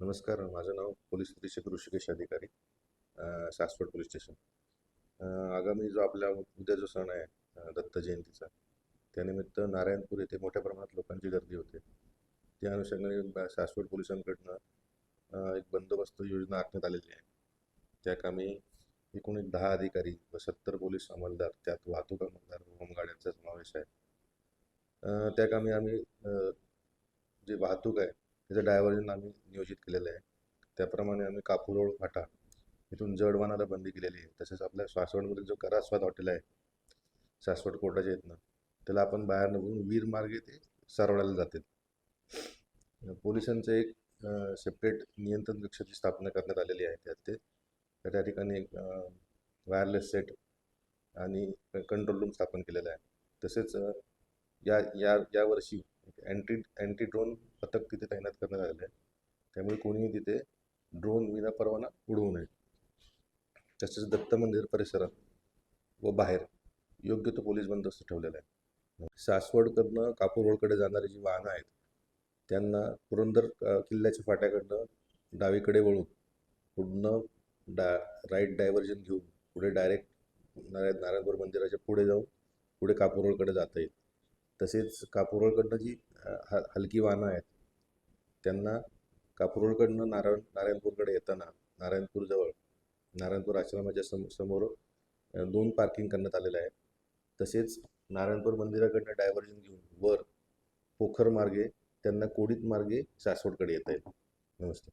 नमस्कार माझं नाव पोलीस निरीक्षक ऋषिकेश अधिकारी सासवड पोलीस स्टेशन. आगामी जो आपला उद्या जो सण आहे दत्त जयंतीचा त्यानिमित्त नारायणपूर येथे मोठ्या प्रमाणात लोकांची गर्दी होते. त्या अनुषंगाने सासवड पोलिसांकडनं एक बंदोबस्त योजना आखण्यात आलेली आहे. त्या कामी एकूण एक दहा अधिकारी व सत्तर पोलीस अंमलदार त्यात वाहतूक अंमलदार होमगाड्यांचा समावेश आहे. त्या कामी आम्ही जे वाहतूक आहे त्याचं डायव्हर्जन आम्ही नियोजित केलेलं आहे. त्याप्रमाणे आम्ही कापूरोळ फाटा इथून जडवानाला बंदी केलेली आहे. तसेच आपल्या सासवडमध्ये जो करास्वाद हॉटेल आहे सासवड कोर्टाच्या इथनं त्याला आपण बाहेर बघून वीर मार्गे ते सारवडायला जातील. पोलिसांचं एक सेपरेट नियंत्रण कक्षाची स्थापना करण्यात आलेली आहे त्यात ते. तर त्या ठिकाणी एक वायरलेस सेट आणि कंट्रोल रूम स्थापन केलेला आहे. तसेच या या यावर्षी अँटी अँटी ड्रोन पथक तिथे तैनात करण्यात आलेलं आहे. त्यामुळे कोणीही तिथे ड्रोन विना परवाना उडवू नये. तसेच दत्त मंदिर परिसरात व बाहेर योग्य तो पोलीस बंदोबस्त ठेवलेला आहे. सासवडकडनं कापूर रोडकडे जाणारी जी वाहनं आहेत त्यांना पुरंदर किल्ल्याच्या फाट्याकडनं डावीकडे वळून पुढनं डा राईट डायव्हर्जन घेऊन पुढे डायरेक्ट नारायण नारायणपूर मंदिराच्या पुढे जाऊन पुढे कापूर रोडकडे जाता येईल. तसेच कापुरळकडनं जी ह हलकी वाहनं आहेत त्यांना कापूर रोडकडनं नारायण नारायणपूरकडे येताना नारायणपूरजवळ नारायणपूर आश्रमाच्या सम समोर दोन पार्किंग करण्यात आलेलं आहे. तसेच नारायणपूर मंदिराकडनं डायव्हर्जन घेऊन वर पोखर मार्गे त्यांना कोडीत मार्गे सासवडकडे येता येईल. नमस्ते.